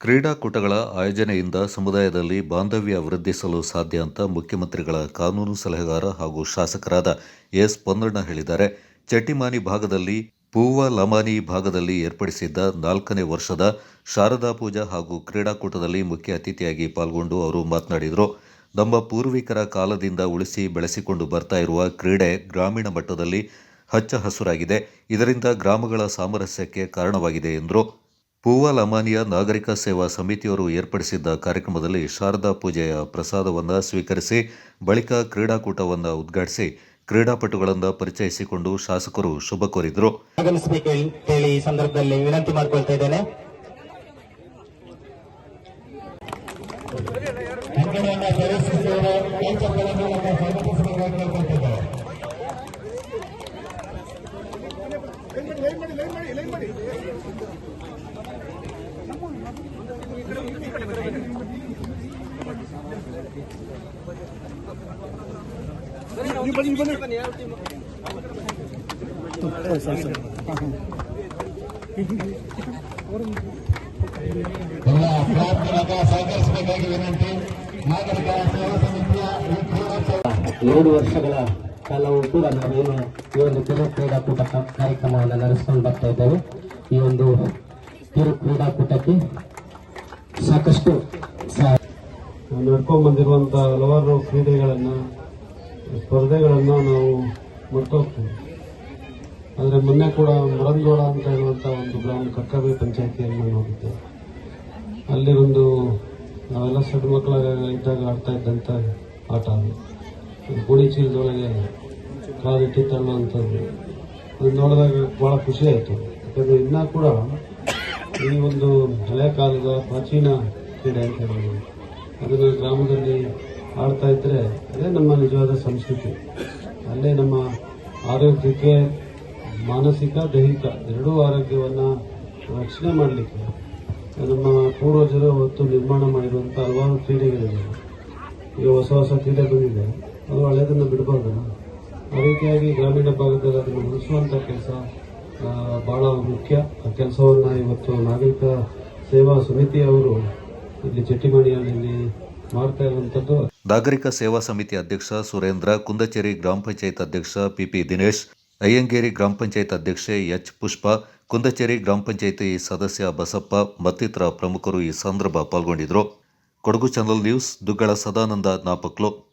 ಕ್ರೀಡಾಕೂಟಗಳ ಆಯೋಜನೆಯಿಂದ ಸಮುದಾಯದಲ್ಲಿ ಬಾಂಧವ್ಯ ವೃದ್ಧಿಸಲು ಸಾಧ್ಯ ಅಂತ ಮುಖ್ಯಮಂತ್ರಿಗಳ ಕಾನೂನು ಸಲಹೆಗಾರ ಹಾಗೂ ಶಾಸಕರಾದ ಎಸ್. ಪೊನ್ನಣ್ಣ ಹೇಳಿದ್ದಾರೆ. ಚಟ್ಟಿಮಾನಿ ಭಾಗದಲ್ಲಿ, ಪೂವ ಲಮಾನಿ ಭಾಗದಲ್ಲಿ ಏರ್ಪಡಿಸಿದ್ದ ನಾಲ್ಕನೇ ವರ್ಷದ ಶಾರದಾ ಪೂಜಾ ಹಾಗೂ ಕ್ರೀಡಾಕೂಟದಲ್ಲಿ ಮುಖ್ಯ ಅತಿಥಿಯಾಗಿ ಪಾಲ್ಗೊಂಡು ಅವರು ಮಾತನಾಡಿದರು. ನಮ್ಮ ಪೂರ್ವಿಕರ ಕಾಲದಿಂದ ಉಳಿಸಿ ಬೆಳೆಸಿಕೊಂಡು ಬರ್ತಾ ಇರುವ ಕ್ರೀಡೆ ಗ್ರಾಮೀಣ ಮಟ್ಟದಲ್ಲಿ ಹಚ್ಚ ಹಸುರಾಗಿದೆ. ಇದರಿಂದ ಗ್ರಾಮಗಳ ಸಾಮರಸ್ಯಕ್ಕೆ ಕಾರಣವಾಗಿದೆ ಎಂದರು. ಪೂವ ಲಮಾನಿಯ ನಾಗರಿಕ ಸೇವಾ ಸಮಿತಿಯವರು ಏರ್ಪಡಿಸಿದ್ದ ಕಾರ್ಯಕ್ರಮದಲ್ಲಿ ಶಾರದಾ ಪೂಜೆಯ ಪ್ರಸಾದವನ್ನು ಸ್ವೀಕರಿಸಿ, ಬಳಿಕ ಕ್ರೀಡಾಕೂಟವನ್ನು ಉದ್ಘಾಟಿಸಿ ಕ್ರೀಡಾಪಟುಗಳಿಂದ ಪರಿಚಯಿಸಿಕೊಂಡು ಶಾಸಕರು ಶುಭ ಕೋರಿದರು. ಹೇಳಿ ಈ ಎರಡು ವರ್ಷಗಳ ಕಾಲವೂ ಕೂಡ ನಾವೇನು ಈ ಒಂದು ಕಿರು ಕ್ರೀಡಾಕೂಟ ಕಾರ್ಯಕ್ರಮವನ್ನು ನಡೆಸ್ಕೊಂಡು ಬರ್ತಾ ಇದ್ದೇವೆ. ಈ ಒಂದು ಕಿರು ಕ್ರೀಡಾಕೂಟಕ್ಕೆ ಸಾಕಷ್ಟು ನಡ್ಕೊಂಡು ಬಂದಿರುವಂಥ ಹಲವಾರು ಕ್ರೀಡೆಗಳನ್ನು, ಸ್ಪರ್ಧೆಗಳನ್ನು ನಾವು ಮರ್ತೋಗ್ತೀವಿ ಆದರೆ ಮೊನ್ನೆ ಕೂಡ ಮರಂದೋಳ ಅಂತ ಹೇಳುವಂಥ ಒಂದು ಗ್ರಾಮ, ಕಕ್ಕಬೆ ಪಂಚಾಯತಿಯನ್ನು ನೋಡಿದ್ದೆ ಅಲ್ಲಿ ಒಂದು ನಾವೆಲ್ಲ ಸಣ್ಣ ಮಕ್ಕಳ ಇದ್ದಾಗ ಆಡ್ತಾ ಇದ್ದಂಥ ಆಟ ಅದು. ಗೋಣಿ ಚೀಲದೊಳಗೆ ಕಾಲಿಟ್ಟಿ ತಳ್ಳುವಂಥದ್ದು ಅದನ್ನ ನೋಡಿದಾಗ ಭಾಳ ಖುಷಿ ಆಯಿತು. ಯಾಕಂದರೆ ಇನ್ನೂ ಕೂಡ ಈ ಒಂದು ಹಳೆ ಕಾಲದ ಪ್ರಾಚೀನ ಕ್ರೀಡೆ ಅಂತ ಹೇಳ್ಬೋದು. ಅದನ್ನು ಗ್ರಾಮದಲ್ಲಿ ಆಡ್ತಾ ಇದ್ದರೆ ಅದೇ ನಮ್ಮ ನಿಜವಾದ ಸಂಸ್ಕೃತಿ. ಅಲ್ಲೇ ನಮ್ಮ ಆರೋಗ್ಯಕ್ಕೆ, ಮಾನಸಿಕ, ದೈಹಿಕ ಎರಡೂ ಆರೋಗ್ಯವನ್ನು ರಕ್ಷಣೆ ಮಾಡಲಿಕ್ಕೆ ನಮ್ಮ ಪೂರ್ವಜರು ಹೊತ್ತು ನಿರ್ಮಾಣ ಮಾಡಿರುವಂಥ ಹಲವಾರು ಕ್ರೀಡೆಗಳಿವೆ. ಈಗ ಹೊಸ ಹೊಸ ಕ್ರೀಡೆ ಬಂದಿದೆ. ಅದು ಹಳೆಯದನ್ನು ಬಿಡಬಾರ್ದಲ್ಲ ಆ ರೀತಿಯಾಗಿ ಗ್ರಾಮೀಣ ಭಾಗದಲ್ಲಿ ಅದನ್ನು ಉಳಿಸುವಂಥ ಕೆಲಸ ಭಾಳ ಮುಖ್ಯ. ಕೆಲಸವನ್ನು ಇವತ್ತು ನಾಗರಿಕ ಸೇವಾ ಸಮಿತಿಯವರು ಇಲ್ಲಿ ಚೆಟ್ಟಿಮಣಿಯಲ್ಲಿ ಮಾಡ್ತಾ ಇರುವಂಥದ್ದು ನಾಗರಿಕ ಸೇವಾ ಸಮಿತಿ ಅಧ್ಯಕ್ಷ ಸುರೇಂದ್ರ, ಕುಂದಚೇರಿ ಗ್ರಾಮ ಪಂಚಾಯತ್ ಅಧ್ಯಕ್ಷ ಪಿಪಿ ದಿನೇಶ್, ಅಯ್ಯಂಗೇರಿ ಗ್ರಾಮ ಪಂಚಾಯತ್ ಅಧ್ಯಕ್ಷೆ ಎಚ್ ಪುಷ್ಪ, ಕುಂದಚೇರಿ ಗ್ರಾಮ ಪಂಚಾಯತಿ ಸದಸ್ಯ ಬಸಪ್ಪ, ಮತ್ತಿತರ ಪ್ರಮುಖರು ಈ ಸಂದರ್ಭ ಪಾಲ್ಗೊಂಡಿದ್ದರು. Kodagu channel news, Duggala Sadananda Napoklu.